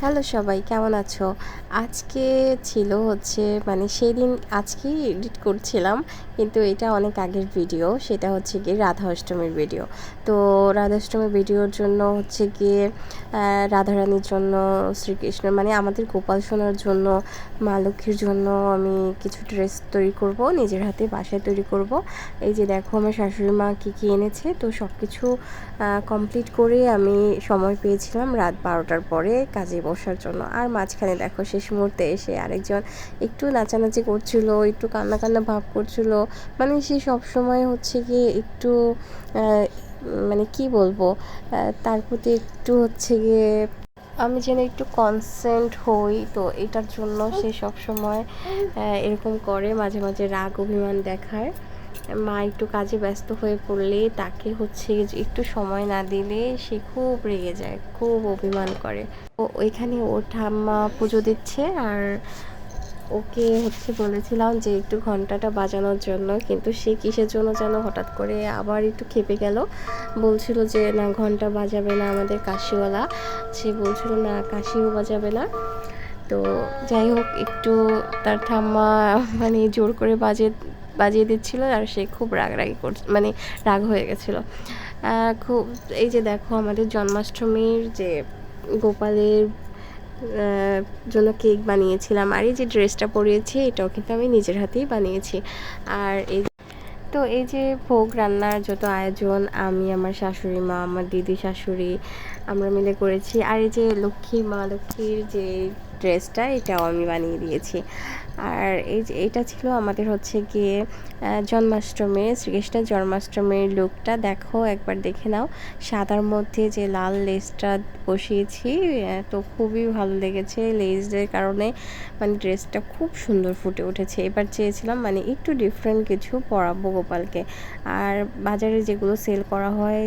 Hello সবাই, কেমন আছো? আজকে ছিল হচ্ছে মানে সেদিন আজকেই এডিট করছিলাম, কিন্তু এটা অনেক আগের ভিডিও, সেটা হচ্ছে গিয়ে রাধা অষ্টমীর ভিডিও। তো রাধা অষ্টমীর ভিডিওর জন্য হচ্ছে গিয়ে রাধারানীর জন্য, শ্রীকৃষ্ণ মানে আমাদের গোপাল সোনার জন্য, মা লক্ষ্মীর জন্য আমি কিছু ড্রেস তৈরি করব, নিজের হাতে বাসায় তৈরি করব। এই যে দেখো, আমার শাশুড়ি মা কী কী এনেছে, তো সব কিছু কমপ্লিট করে আমি সময় পেয়েছিলাম রাত বারোটার পরে কাজে বসার জন্য। আর মাঝখানে দেখো শেষ মুহূর্তে এসে আরেকজন একটু নাচানাচি করছিল, একটু কান্না কান্না ভাব করছিল। মানে সে সবসময় হচ্ছে কি একটু মানে কি বলব তার প্রতি একটু হচ্ছে গিয়ে আমি যেন একটু কনসেন্ট হই। তো এটার জন্য সে সবসময় এরকম করে মাঝে মাঝে রাগ, অভিমান দেখায়। মা একটু কাজে ব্যস্ত হয়ে পড়লে তাকে হচ্ছে একটু সময় না দিলে সে খুব রেগে যায়, খুব অভিমান করে। ও ওইখানে ওর ঠাম্মা পুজো দিচ্ছে আর ওকে হচ্ছে বলেছিলাম যে একটু ঘন্টাটা বাজানোর জন্য, কিন্তু সে কিসের জন্য যেন হঠাৎ করে আবার একটু খেপে গেল। বলছিল যে, না, ঘণ্টা বাজাবে না আমাদের কাশিওয়ালা। সে বলছিল, না, কাশিও বাজাবে না। তো যাই হোক, একটু তার ঠাম্মা মানে জোর করে বাজে বাজিয়ে দিচ্ছিল আর সে খুব রাগরাগি করছে মানে রাগ হয়ে গেছিল। খুব, এই যে দেখো আমাদের জন্মাষ্টমীর যে গোপালের জন্য কেক বানিয়েছিলাম আর এই যে ড্রেসটা পরিয়েছি, এটাও কিন্তু আমি নিজের হাতেই বানিয়েছি। আর এই তো এই যে ভোগ রান্নার যত আয়োজন, আমি, আমার শাশুড়ি মা, আমার দিদি শাশুড়ি, আমরা মিলে করেছি। আর এই যে লক্ষ্মী, মা লক্ষ্মীর যে ড্রেসটা এটাও আমি বানিয়ে দিয়েছি। আর এই যে এটা ছিল আমাদের হচ্ছে গিয়ে জন্মাষ্টমী শ্রীকৃষ্ণের জন্মাষ্টমীর লুকটা দেখো, একবার দেখে নাও। সাদার মধ্যে যে লাল লেসটা বসিয়েছি তো খুবই ভালো লেগেছে লেসের কারণে। মানে ড্রেসটা খুব সুন্দর ফুটে উঠেছে। এবার চেয়েছিলাম মানে একটু ডিফারেন্ট কিছু পরাবো গোপালকে। আর বাজারে যেগুলো সেল করা হয়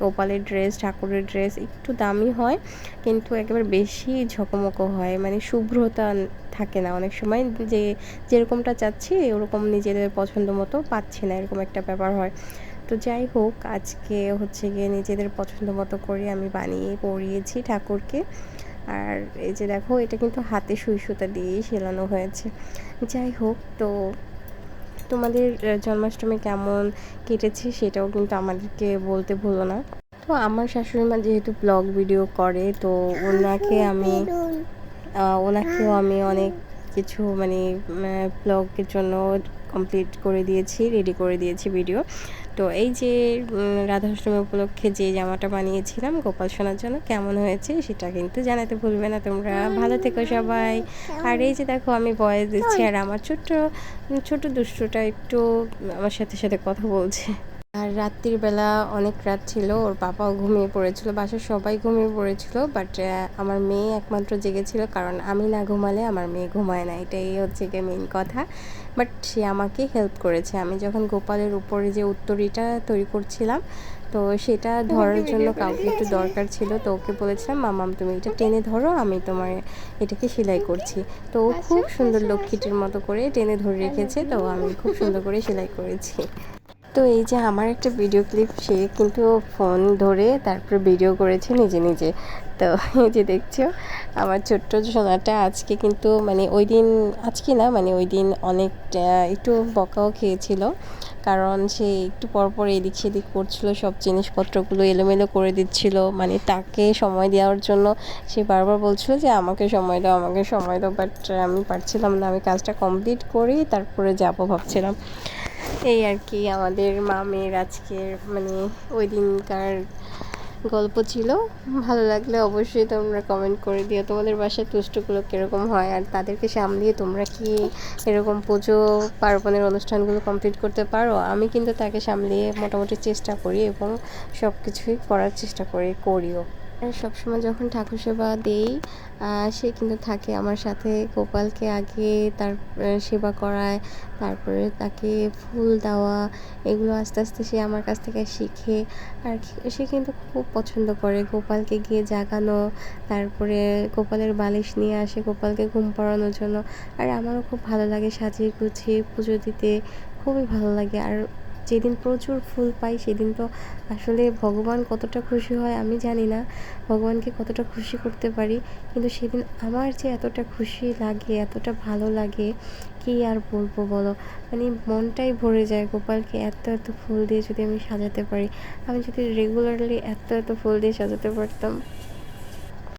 গোপালের ড্রেস ঠাকুরের ড্রেস একটু দামি হয়, কিন্তু একেবারে বেশি ঝকমকো হয়। মানে শুভ্রতা থাকে না। অনেক সময় যে যেরকমটা চাচ্ছি, ওরকম নিজেদের পছন্দ মতো পাচ্ছি না, এরকম একটা ব্যাপার হয়। তো যাই হোক, আজকে হচ্ছে গিয়ে নিজেদের পছন্দ মতো করে আমি বানিয়ে পরিয়েছি ঠাকুরকে। আর এই যে দেখো, এটা কিন্তু হাতে সুই সুতা দিয়েই সেলানো হয়েছে। যাই হোক, তো তোমাদের জন্মাষ্টমী কেমন কেটেছে সেটাও কিন্তু আমাদেরকে বলতে ভুলো না। তো আমার শাশুড়ি মা যেহেতু ব্লগ ভিডিও করে, তো ওনাকে আমি ওনাকেও আমি অনেক কিছু মানে ব্লগের জন্য কমপ্লিট করে দিয়েছি রেডি করে দিয়েছি ভিডিও তো এই যে রাধাষ্টমী উপলক্ষে যে জামাটা বানিয়েছিলাম গোপাল সোনার জন্য কেমন হয়েছে সেটা কিন্তু জানাতে ভুলবে না তোমরা। ভালো থেকো সবাই। আর এই যে দেখো, আমি বয়স দিচ্ছি আর আমার ছোট্ট ছোট দুষ্টুটা একটু আমার সাথে সাথে কথা বলছে। আর রাত্রির বেলা অনেক রাত ছিল ওর বাবাও ঘুমিয়ে পড়েছিল বাসার সবাই ঘুমিয়ে পড়েছিল বাট আমার মেয়ে একমাত্র জেগেছিল কারণ আমি না ঘুমালে আমার মেয়ে ঘুমায় না এটাই হচ্ছে গিয়ে মেইন কথা। বাট সে আমাকে হেল্প করেছে। আমি যখন গোপালের উপরে যে উত্তরীটা তৈরি করছিলাম তো সেটা ধরার জন্য কাউকে একটু দরকার ছিল তো ওকে বলেছিলাম মামাম তুমি এটা টেনে ধরো আমি তোমার এটাকে সেলাই করছি। তো ও খুব সুন্দর লক্ষ্মীটির মতো করে টেনে ধরে রেখেছে তো আমি খুব সুন্দর করে সেলাই করেছি। তো এই যে আমার একটা ভিডিও ক্লিপ সে কিন্তু ফোন ধরে তারপরে ভিডিও করেছে নিজে নিজে। তো এই যে দেখছ, আমার ছোট্ট সোনাটা আজকে কিন্তু মানে ওই দিন, আজকে না মানে ওই দিন অনেক একটু বকাও খেয়েছিল। কারণ সে একটু পরপর এদিক সেদিক করছিল, সব জিনিসপত্রগুলো এলোমেলো করে দিচ্ছিল। মানে তাকে সময় দেওয়ার জন্য সে বারবার বলছিল যে, আমাকে সময় দাও, আমাকে সময় দাও বাট আমি পারছিলাম না। আমি কাজটা কমপ্লিট করি, তারপরে যাব ভাবছিলাম। এই আর কি, আমাদের মামের আজকের মানে ওই দিনকার গল্প ছিল। ভালো লাগলে অবশ্যই তোমরা কমেন্ট করে দিও। তোমাদের বাসায় তুষ্টগুলো কীরকম হয় আর তাদেরকে সামলিয়ে তোমরা কি এরকম পুজো, পার্বণের অনুষ্ঠানগুলো কমপ্লিট করতে পারো? আমি কিন্তু তাকে সামলিয়ে মোটামুটি চেষ্টা করি এবং সব কিছুই করার চেষ্টা করি, করিও। সবসময় যখন ঠাকুর সেবা দেই সে কিন্তু থাকে আমার সাথে। গোপালকে আগে তার সেবা করায়, তারপরে তাকে ফুল দেওয়া, এগুলো আস্তে আস্তে সে আমার কাছ থেকে শিখে। আর সে কিন্তু খুব পছন্দ করে। গোপালকে গিয়ে জাগানো, তারপরে গোপালের বালিশ নিয়ে আসে, গোপালকে ঘুম পাড়ানোর জন্য। আর আমারও খুব ভালো লাগে সাজিয়ে গুছিয়ে পুজো দিতে, খুবই ভালো লাগে। আর যেদিন প্রচুর ফুল পাই, সেদিন তো আসলে ভগবান কতটা খুশি হয় আমি জানি না। ভগবানকে কতটা খুশি করতে পারি, কিন্তু সেদিন আমার যে এতটা খুশি লাগে, এতটা ভালো লাগে, কি আর বলব বলো? মানে মনটাই ভরে যায়, গোপালকে এত এত ফুল দিয়ে যদি আমি সাজাতে পারি। আমি যদি রেগুলারলি এত এত ফুল দিয়ে সাজাতে পারতাম।